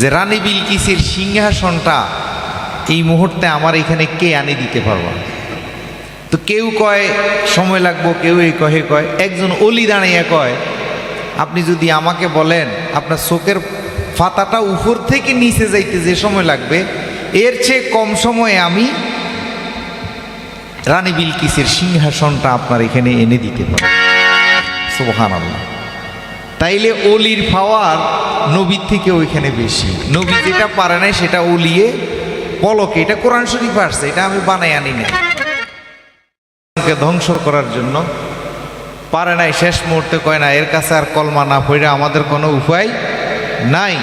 যে রানী বিলকিসের সিংহাসনটা এই মুহূর্তে আমার এখানে কে আনে দিতে পারব তো কেউ কয়, সময় লাগবো, কেউ এই কহে, কয়। একজন অলি দাঁড়িয়ে কয়, আপনি যদি আমাকে বলেন, আপনার চোখের ফাতাটা উপর থেকে নিচে যাইতে যে সময় লাগবে, এর চেয়ে কম সময়ে আমি রানী বিলকিসের সিংহাসনটা আপনার এখানে এনে দিতে পারব। সোহান আল্লাহ তাইলে অলির পাওয়ার নবীর থেকে ওইখানে বেশি। নবী যেটা পারে নাই সেটা উলিয়ে পলকে। এটা কোরআন শরীফ আসছে, এটা আমি বানাই আনি না ধ্বংস করার জন্য পারে নাই, শেষ মুহূর্তে কয় না, এর কাছে আর কলমা না পড়ে আমাদের কোনো উপায় নাই।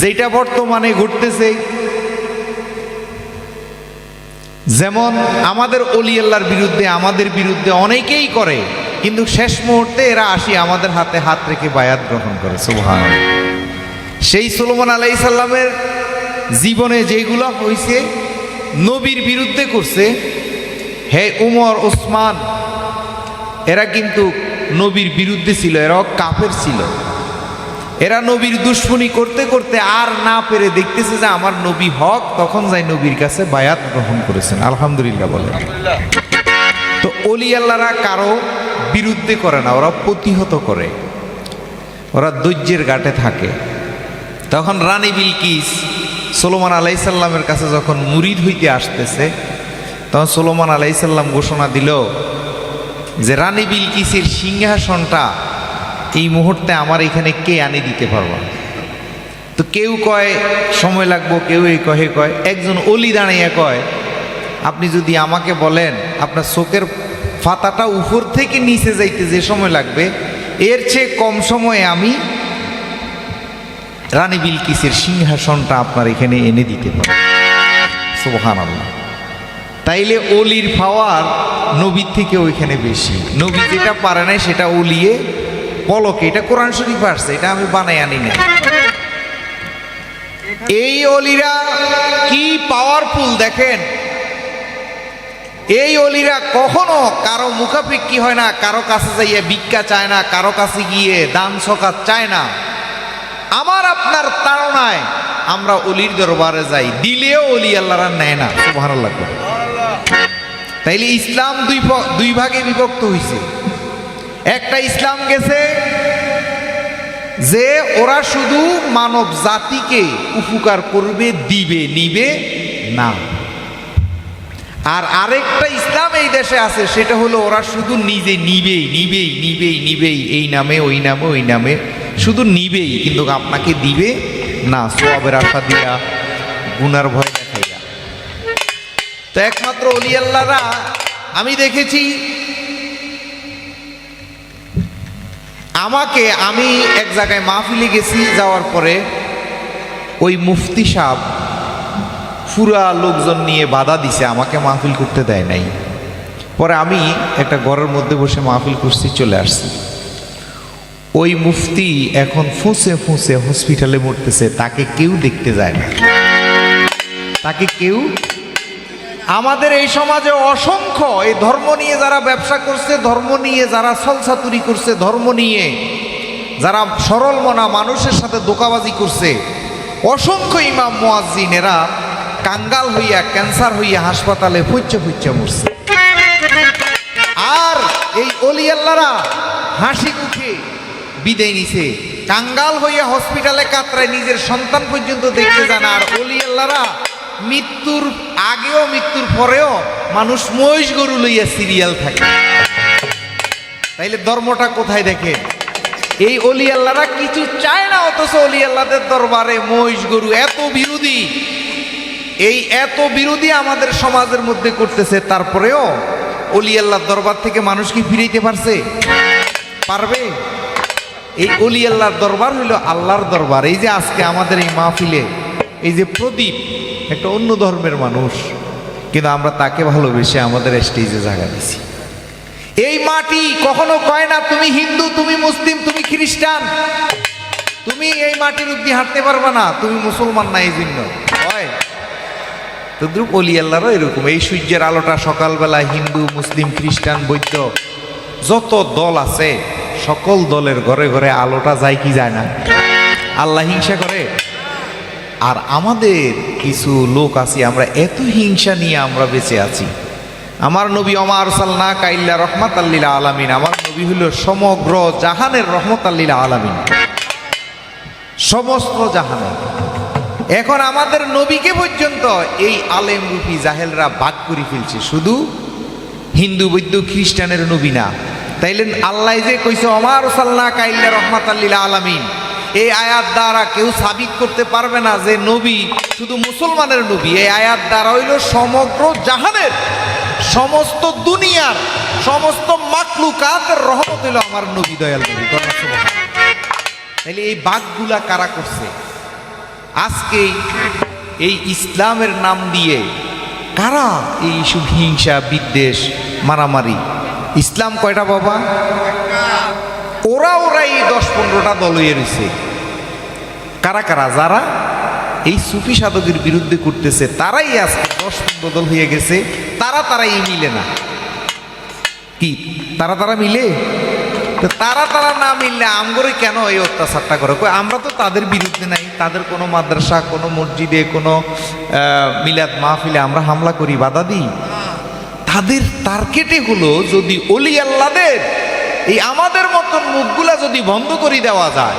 যেটা বর্তমানে ঘটতেছে, যেমন আমাদের অলি আল্লাহর বিরুদ্ধে, আমাদের বিরুদ্ধে অনেকেই করে কিন্তু শেষ মুহূর্তে এরা আসি আমাদের হাতে হাত রেখে বায়াত গ্রহণ করে সুবহান সেই সুলমান আলাই সাল্লামের জীবনে যেগুলো হয়েছে নবীর বিরুদ্ধে করছে, হে উমর ওসমান এরা কিন্তু নবীর বিরুদ্ধে ছিল, এরাও কাফের ছিল। এরা নবীর দুশ্মনী করতে করতে আর না পেরে দেখতেছে যে আমার নবী হক, তখন যাই নবীর কাছে বায়াত গ্রহণ করেছেন। আলহামদুলিল্লাহ বলেন। তো অলি আল্লাহরা কারও বিরুদ্ধে করে না, ওরা প্রতিহত করে। ওরা দৈর্যের ঘাটে থাকে। তখন রানী বিলকিস সোলোমান আলাইসাল্লামের কাছে যখন মুরিদ হইতে আসতেছে, তখন সোলোমান আলাইসাল্লাম ঘোষণা দিল যে, রানী বিলকিসের সিংহাসনটা এই মুহূর্তে আমার এখানে কে আনে দিতে পারবা তো কেউ কয়, সময় লাগবো। কেউ এই কহে কয়। একজন অলি দাঁড়িয়ে কয়, আপনি যদি আমাকে বলেন, আপনার চোখের ফাতাটা উপর থেকে নিচে যাইতে যে সময় লাগবে, এর চেয়ে কম সময়ে আমি রানী বিলকিসের সিংহাসনটা আপনার এখানে এনে দিতে পারি সোহান আল্লাহ তাইলে অলির পাওয়ার নবীর থেকে ওইখানে বেশি। নবী যেটা পারে নাই সেটা উলিয়ে পলকে। এটা কোরআন শরীফ আসছে, এটা আমি বানাই আনি না এই অলিরা কি পাওয়ারফুল দেখেন? এই অলিরা কখনো কারও মুখাপেক্ষি হয় না, কারও কাছে যাইয়ে ভিক্ষা চায় না, কারও কাছে গিয়ে দান সকাত চায় না। আমার আপনার তাড়নায় আমরা অলির দরবারে যাই, দিলেও অলি আল্লাহরা নেয় না ভালো লাগবে তাইলে ইসলাম দুই দুই ভাগে বিভক্ত হয়েছে একটা ইসলাম গেছে যে ওরা শুধু মানব জাতিকে উপকার করবে, দিবে, নিবে না। আর আরেকটা ইসলাম এই দেশে আছে, সেটা হলো ওরা শুধু নিজে নিবেই নিবেই নিবেই নিবেই, এই নামে, ওই নামে ওই নামে, শুধু নিবেই, কিন্তু আপনাকে দিবে না সবের আশা দিয়া, গুনার ভয় দেখাইয়া। তো একমাত্র অলি আল্লাহরা, আমি দেখেছি, আমাকে আমি এক জায়গায় মাহফিলে গেছি, যাওয়ার পরে ওই মুফতি সাহ পুরা লোকজন নিয়ে বাধা দিছে, আমাকে মাহফিল করতে দেয় নাই। পরে আমি একটা ঘরের মধ্যে বসে মাহফিল করছি, চলে আসছি। ওই মুফতি এখন ফুঁসে ফুঁসে হসপিটালে মরতেছে, তাকে কেউ দেখতে যায় না। তাকে কেউ? আমাদের এই সমাজে অসংখ্য, এই ধর্ম নিয়ে যারা ব্যবসা করছে, ধর্ম নিয়ে যারা সলসাতুরি করছে, ধর্ম নিয়ে যারা সরল মনা মানুষের সাথে দোকাবাজি করছে, অসংখ্য ইমাম মোয়াজ্জিনেরা কাঙ্গাল হইয়া, ক্যান্সার হইয়া হাসপাতালে ফুচ্ছে ফুচ্ছে মরছে। আর এই অলি আল্লাহরা হাসি মুখে বিদায় নিছে। কাঙ্গাল হইয়া হসপিটালে কাতরায় নিজের সন্তান পর্যন্ত দেখতে যান। আর অলি আল্লাহরা মৃত্যুর আগেও, মৃত্যুর পরেও মানুষ মহিষ গরু লইয়া সিরিয়াল থাকে। তাইলে ধর্মটা কোথায় দেখে এই অলি আল্লাহরা কিছু চায় না, অথচ অলি আল্লাহদের দরবারে মহিষ গরু এত বিরোধী। এই এত বিরোধী আমাদের সমাজের মধ্যে করতেছে, তারপরেও অলি আল্লাহর দরবার থেকে মানুষ কি ফিরাইতে পারছে? পারবে? এই অলি আল্লাহর দরবার হইল আল্লাহর দরবার। এই যে আজকে আমাদের এই মাহফিলে, এই যে প্রদীপ, একটা অন্য ধর্মের মানুষ, কিন্তু আমরা তাকে ভালোবেসে আমাদের স্টেজে জায়গা দিছি। এই মাটি কখনো কয় না, তুমি হিন্দু, তুমি মুসলিম, তুমি খ্রিস্টান। তুমি এই মাটির অব্দি হাঁটতে পারবে না, তুমি মুসলমান না, এই জন্য। হয়? তদ্রুপ অলি আল্লাহরও এরকম। এই সূর্যের আলোটা সকালবেলা হিন্দু, মুসলিম, খ্রিস্টান বৈদ্য যত দল আছে, সকল দলের ঘরে ঘরে আলোটা যায় কি যায় না। আল্লাহ হিংসা করে। আর আমাদের কিছু লোক আছি, আমরা এত হিংসা নিয়ে আমরা বেঁচে আছি। আমার নবী অমার সাল্লা কাইল্লা রহমাত আল্লিলা আলামিন, আমার নবী হলো সমগ্র জাহানের রহমত আল্লিলা আলামিন। সমস্ত জাহানের। এখন আমাদের নবীকে পর্যন্ত এই আলেম রূপী জাহেলরা বাদ করে ফেলছে। শুধু হিন্দু বৈদ্য খ্রিস্টানের নবী না। তাইলেন আল্লাহ যে কইছে অমার সাল্লাহ কাইল্লা রহমাত আল্লিলা আলামিন। এই আয়াত দ্বারা কেউ সাবিত করতে পারবে না যে নবী শুধু মুসলমানের নবী। এই আয়াত দ্বারা হইল সমগ্র জাহানের, সমস্ত দুনিয়ার, সমস্ত মাকলুকাতের রহমত হইল আমার নবী দয়াল নবী। তাইলে এই বাঘগুলা কারা করছে? আজকে এই ইসলামের নাম দিয়ে কারা এই সব হিংসা বিদ্বেষ মারামারি? ইসলাম কয়টা বাবা? ওরা ওরা এই দশ পনেরোটা দল রয়েছে। কারা কারা? যারা এই সুফি সাধকের বিরুদ্ধে করতেছে, তারাই আজকে দশ পনেরো দল হয়ে গেছে, তারা তারাই মিলে না। কি? তারা তারা মিলে? তারা তারা না মিললে আমগরে কেন এই অত্যাচারটা করে? কই, আমরা তো তাদের বিরুদ্ধে নাই, তাদের কোনো মাদ্রাসা, কোনো মসজিদে, কোনো মিলাদ মাহফিলে আমরা হামলা করি, বাধা দিই। তাদের টার্গেটে হলো যদি অলি আল্লাদের, এই আমাদের মতন মুখগুলা যদি বন্ধ করে দেওয়া যায়,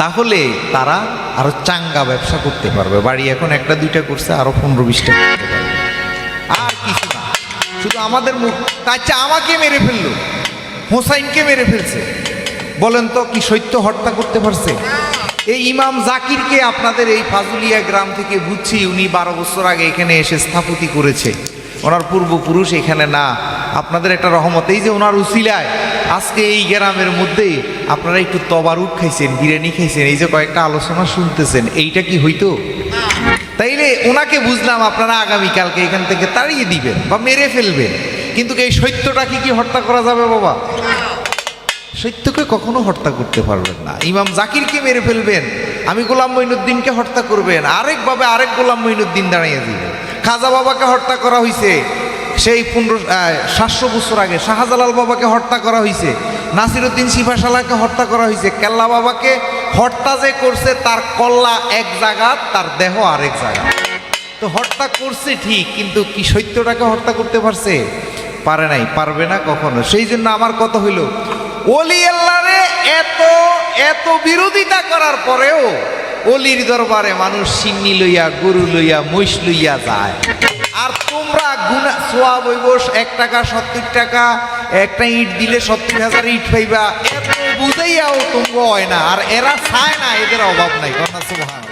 তাহলে তারা আরও চাঙ্গা ব্যবসা করতে পারবে। বাড়ি এখন একটা, দুইটা করছে, আরও পনেরো বিশটা করতে পারবে। আর কিছু না। শুধু আমাদের মুখ আচ্ছা আমাকে মেরে ফেলল। হোসাইনকে মেরে ফেলছে। বলেন তো, কি সত্য হত্যা করতে পারছে? এই ইমাম জাকিরকে আপনাদের এই ফাজুলিয়া গ্রাম থেকে বুঝছি উনি বারো বছর আগে এখানে এসে স্থাপতি করেছে। ওনার পূর্বপুরুষ এখানে না। আপনাদের একটা রহমত, এই যে ওনার উসিলায় আজকে এই গ্রামের মধ্যে আপনারা একটু তবারুক খাইছেন, বিরিয়ানি খাইছেন, এই যে কয়েকটা আলোচনা শুনতেছেন, এইটা কি হইতো? তাইলে ওনাকে বুঝলাম আপনারা আগামীকালকে এখান থেকে তাড়িয়ে দিবেন বা মেরে ফেলবেন। কিন্তু এই সত্যটা কি কি হত্যা করা যাবে বাবা? সত্যকে কখনো হত্যা করতে পারবেন না। ইমাম জাকিরকে মেরে ফেলবেন, আমি গোলাম মঈনুদ্দিনকে হত্যা করবেন, আরেকভাবে আরেক গোলাম মঈনুদ্দিন দাঁড়িয়ে দিবেন খাজা বাবাকে হত্যা করা হয়েছে সেই পনেরো সাতশো বছর আগে শাহজালাল বাবাকে হত্যা করা হয়েছে নাসিরুদ্দিন সিফাশালাকে হত্যা করা হয়েছে কেল্লা বাবাকে হত্যা যে করছে, তার কল্লা এক জায়গা, তার দেহ আরেক জায়গা। তো হত্যা করছে ঠিক, কিন্তু কি সত্যটাকে হত্যা করতে পারছে? পারে নাই, পারবে না কখনো। সেই জন্য আমার কথা হইল অলি আল্লাহরে এত এত বিরোধিতা করার পরেও অলির দরবারে মানুষ সিন্নি লইয়া, গরু লইয়া, মহিষ লইয়া যায়। আর তোমরা গুনা সোয়া বৈবস এক টাকা সত্তর টাকা, একটা ইট দিলে সত্তর হাজার ইট পাইবা। এত বুঝাইয়াও তোমরা হয় না, আর এরা চায় না, এদের অভাব নাই। কন্যা সুবহানাল্লাহ।